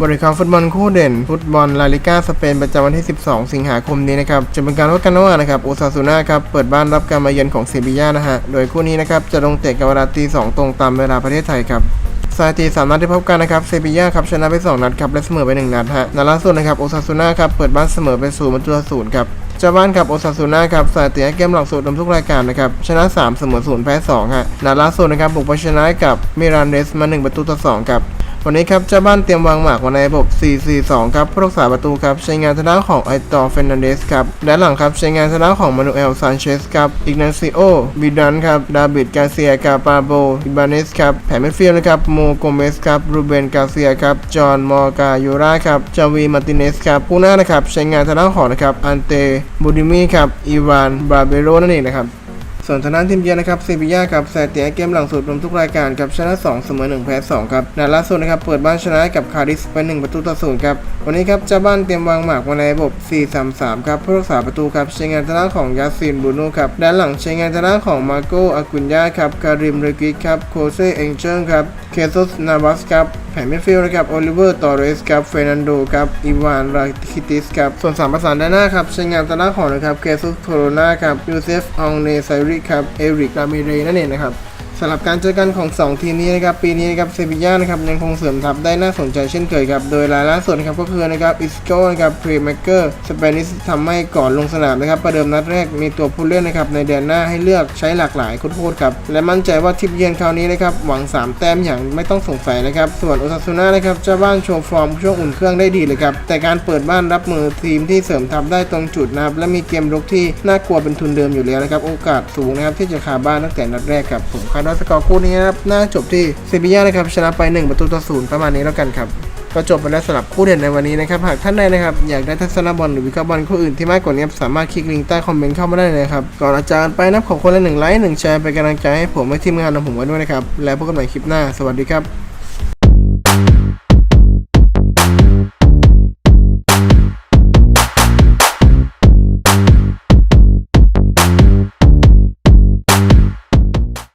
บริการฟุตบอลคู่เด่น ฟุตบอลลาลิก้าสเปนประจำวันที่ 12 สิงหาคมนี้นะครับจะเป็นการพบกันระหว่างนะครับโอซาซูน่าครับเปิดบ้านรับการมาเยือนของเซบีย่านะฮะโดยคู่นี้นะครับจะลงเตะกันเวลาตี2ตรงตามเวลาประเทศไทยครับสถิติสามนัดที่พบกันนะครับเซบีย่าครับชนะไป 2 นัดครับและเสมอไป 1 นัดฮะนัดล่าสุดนะครับโอซาซูน่าครับเปิดบ้านเสมอไป0ประตูศูนย์ครับเจ้าบ้านกับโอซาซูน่าครับสถิติเกมหลังสุดรวมทุกรายการนะครับชนะ 3 เสมอ0แพ้2ฮะนัดล่าสุดนะครับบุกไปชนะกับมิรานเดสมา 1 ประตูต่อ2ครับ วันนี้ครับเจ้าบ้านเตรียมวางหมากมาในระบบ 4-4-2 ครับผู้รักษาประตูครับใช้งานทางด้านของไอตอร์เฟนันเดสครับด้านหลังครับใช้งานทางด้านของมานูเอลซานเชสครับอิกนาซิโอบิดันครับดาบิดกาเซียกับปาโบอิบาเนสครับแผนมิดฟิลด์นะครับโมโกเมสครับรูเบนกาเซียครับจอห์นมอร์กายูราครับจาวีมาร์ติเนสครับผู้หน้านะครับใช้งานทางด้านของนะครับอันเตบูดิมีครับอีวานบราเบโรนั่นเองนะครับ ส่วนทางด้านทีมเยือนนะครับเซบีย่าครับสถิติเกมหลังสุดรวมทุกรายการครับชนะ 2 เสมอ1แพ้2ครับนัดล่าสุดนะครับเปิดบ้านชนะกับคาริสไป 1 ประตูต่อศูนย์ครับวันนี้ครับเจ้าบ้านเตรียมวางหมากมาในระบบ 4-3-3 ครับผู้รักษาประตูครับใช้งานทางด้านของยาซินบูโนครับด้านหลังใช้งานทางด้านของมาโกอากุนยาครับการิมเรกิกครับโคเซเองเจิลครับเคซุสนาวัสครับแผนมิดฟิลด์นะครับโอลิเวอร์ตอร์เรสครับเฟรนันโดครับอีวานราคิติสครับส่วนสามประสานด้านหน้าครับใช้งานตางด้านของนะครับเคซุสโคโรนาครับยูเซฟอองเนไซรครับเอริกรามิเรนั่นเองนะครับ สำหรับการเจอกันของ 2 ทีมนี้นะครับปีนี้นะครับเซบีย่านะครับยังคงเสริมทัพได้น่าสนใจเช่นเคยครับโดยรายล่าสุดนะครับก็คือนะครับอิสโกนะครับพรีแมกเกอร์สเปนิสทำให้ก่อนลงสนามนะครับประเดิมนัดแรกมีตัวผู้เล่นนะครับในแดนหน้าให้เลือกใช้หลากหลายโคตรๆครับและมั่นใจว่าทิปเยือนคราวนี้นะครับหวัง 3 แต้มอย่างไม่ต้องสงสัยนะครับส่วนโอซาซูน่านะครับเจ้าบ้านโชว์ฟอร์มช่วงอุ่นเครื่องได้ดีเลยครับแต่การเปิดบ้านรับมือทีมที่เสริมทัพได้ตรงจุดนะครับและมีเกมรุกที่น่ากลัวเป็นทุนเดิมอยู่แล้วนะครับโอกาสสูงนะครับที่จะคาบ้านตั้งแต่นัดแรกครับผมคาดแล้วสกอร์คู่นี้นะครับน่าจบที่เซบีย่านะครับชนะไป 1 ประตูต่อศูนย์ประมาณนี้แล้วกันครับก็จบไปแล้วสำหรับคู่เด่นในวันนี้นะครับ หากท่านใดนะครับ อยากได้ทัศนบอลหรือวิเคราะห์บอลคู่อื่นที่มากกว่านี้สามารถคลิกลิงก์ใต้คอมเมนต์เข้ามาได้เลยครับก่อนอาจารย์ไปนับขอคนละหนึ่งไลค์หนึ่งแชร์เป็นกำลังใจให้ผมและทีมงานของผมไว้ด้วยนะครับ แล้วพบกันใหม่คลิปหน้า สวัสดีครับ